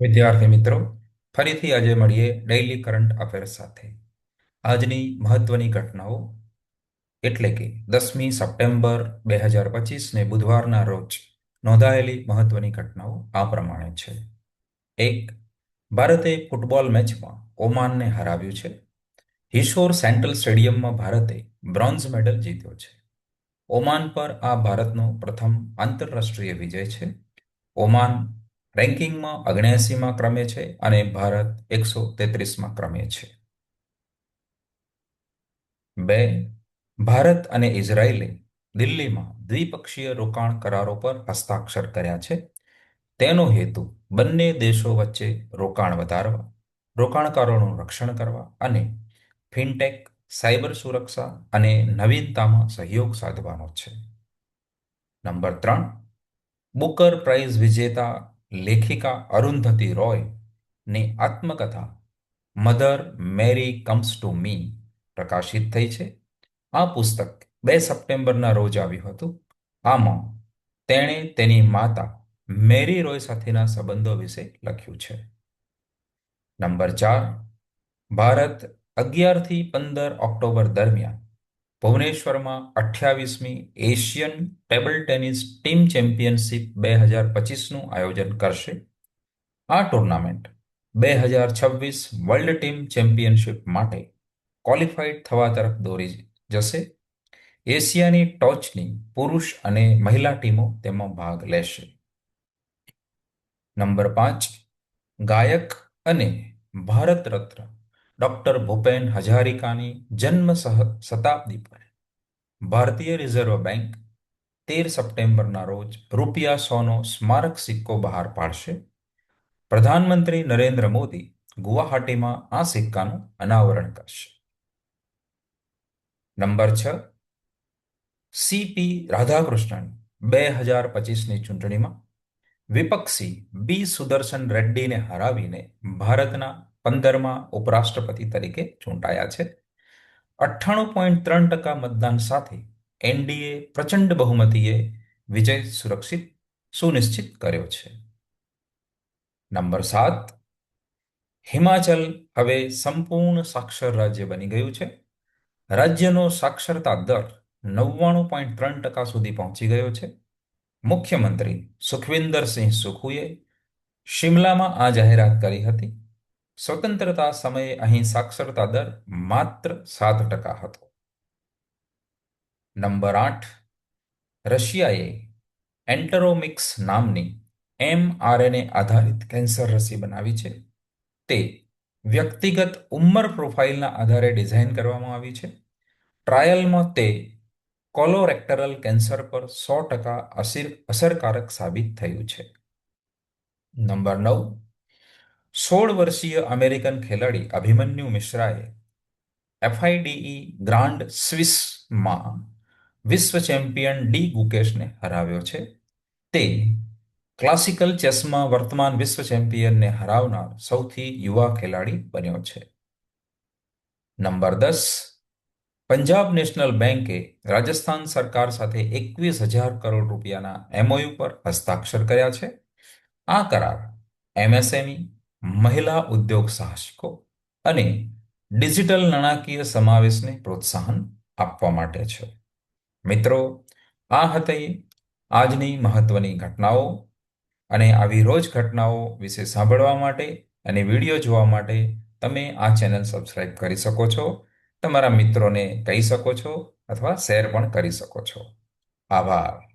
વિદ્યાર્થી મિત્રો, ફરીથી આજે મળીએ ડેઇલી કરંટ અફેર્સ સાથે. આજની મહત્વની ઘટનાઓ, એટલે કે દસમી સપ્ટેમ્બર બે હજાર પચીસને બુધવારના રોજ નોંધાયેલી મહત્વની ઘટનાઓ આ પ્રમાણે છે. એક, ભારતે ફૂટબોલ મેચમાં ઓમાનને હરાવ્યું છે. હિશોર સેન્ટ્રલ સ્ટેડિયમમાં ભારતે બ્રોન્ઝ મેડલ જીત્યો છે. ઓમાન પર આ ભારતનો પ્રથમ આંતરરાષ્ટ્રીય વિજય છે. ઓમાન રેન્કિંગમાં અગ્યાસીમાં ક્રમે છે અને ભારત એકસો તેત્રીસમાં ક્રમે છે. બે, ભારત અને ઇઝરાયેલે દિલ્હીમાં દ્વિપક્ષીય રોકાણ કરારો પર હસ્તાક્ષર કર્યા છે. તેનો હેતુ બંને દેશો વચ્ચે રોકાણ વધારવા, રોકાણકારોનું રક્ષણ કરવા અને ફિનટેક, સાયબર સુરક્ષા અને નવીનતામાં સહયોગ સાધવાનો છે. નંબર ત્રણ, બુકર પ્રાઇઝ વિજેતા લેખિકા અરુંધતી રોયની આત્મકથા Mother Mary comes to me પ્રકાશિત થઈ છે. આ પુસ્તક બે સપ્ટેમ્બરના રોજ આવ્યું હતું. આમાં તેણે તેની માતા મેરી રોય સાથેના સંબંધો વિશે લખ્યું છે. નંબર ચાર, ભારત અગિયારથી પંદર ઓક્ટોબર દરમિયાન ભુવનેશ્વરમાં અઠ્યાવીસમી Asian table tennis team championship બે હજાર પચીસનું આયોજન કરશે. આ ટુર્નામેન્ટ બે હજાર છવ્વીસ વર્લ્ડ ટીમ ચેમ્પિયનશિપ માટે ક્વોલિફાઈડ થવા તરફ દોરી જશે. એશિયાની ટોચની પુરુષ અને મહિલા ટીમો તેમાં ભાગ લેશે. નંબર પાંચ ગાયક અને ભારત રત્ન ડોક્ટર ભૂપેન હજારિકાની જન્મ શતાબ્દી પર ભારતીય રિઝર્વ બેંક તેર સપ્ટેમ્બરના રોજ રૂપિયા સોનો સ્મારક સિક્કો બહાર પાડશે પ્રધાનમંત્રી નરેન્દ્ર મોદી ગુવાહાટીમાં આ સિક્કાનું અનાવરણ કરશે નંબર છ સીપી રાધાકૃષ્ણન બે હજાર પચીસની ચૂંટણીમાં વિપક્ષી બી સુદર્શન રેડ્ડીને હરાવીને ભારતના પંદરમાં ઉપરાષ્ટ્રપતિ તરીકે ચૂંટાયા છે. અઠ્ઠાણું પોઈન્ટ ત્રણ ટકા મતદાન સાથે એનડીએ પ્રચંડ બહુમતીએ વિજય સુરક્ષિત સુનિશ્ચિત કર્યો છે. નંબર સાત, હિમાચલ હવે સંપૂર્ણ સાક્ષર રાજ્ય બની ગયું છે. રાજ્યનો સાક્ષરતા દર નવ્વાણું પોઈન્ટ ત્રણ ટકા સુધી પહોંચી ગયો છે. મુખ્યમંત્રી સુખવિન્દરસિંહ સુખુએ શિમલામાં આ જાહેરાત કરી હતી. સ્વતંત્રતા સમયે અહીં સાક્ષરતા દર માત્ર સાત ટકા હતો. નંબર આઠ, રશિયાએ એન્ટરોમિક્સ નામની એમઆરએનએ આધારિત કેન્સર રસી બનાવી છે. તે વ્યક્તિગત ઉંમર પ્રોફાઇલના આધારે ડિઝાઇન કરવામાં આવી છે. ટ્રાયલમાં તે કોલોરેક્ટરલ કેન્સર પર સો ટકા અસરકારક સાબિત થયું છે. નંબર નવ સોળ વર્ષીય અમેરિકન ખેલાડી અભિમન્યુ મિશ્રાએ એફઆઈડીઈ ગ્રાન્ડ સ્વિસમાં વિશ્વ ચેમ્પિયન ડી ગુકેશને હરાવ્યો છે. તે ક્લાસિકલ ચેસમાં વર્તમાન વિશ્વ ચેમ્પિયનને હરાવનાર સૌથી યુવા ખેલાડી બન્યો છે. નંબર દસ, પંજાબ નેશનલ બેંકે રાજસ્થાન સરકાર સાથે એકવીસ હજાર કરોડ રૂપિયાના એમઓયુ પર હસ્તાક્ષર કર્યા છે. આ કરાર એમએસએમઈ મહિલા ઉદ્યોગ સાહસિકો અને ડિજિટલ નાણાકીય સમાવેશને પ્રોત્સાહન આપવા માટે છે. મિત્રો, આ હતી આજની મહત્વની ઘટનાઓ અને આવી રોજ ઘટનાઓ વિશે સાંભળવા માટે અને વીડિયો જોવા માટે તમે આ ચેનલ સબસ્ક્રાઇબ કરી શકો છો, તમારા મિત્રોને કહી શકો છો અથવા શેર પણ કરી શકો છો. આભાર.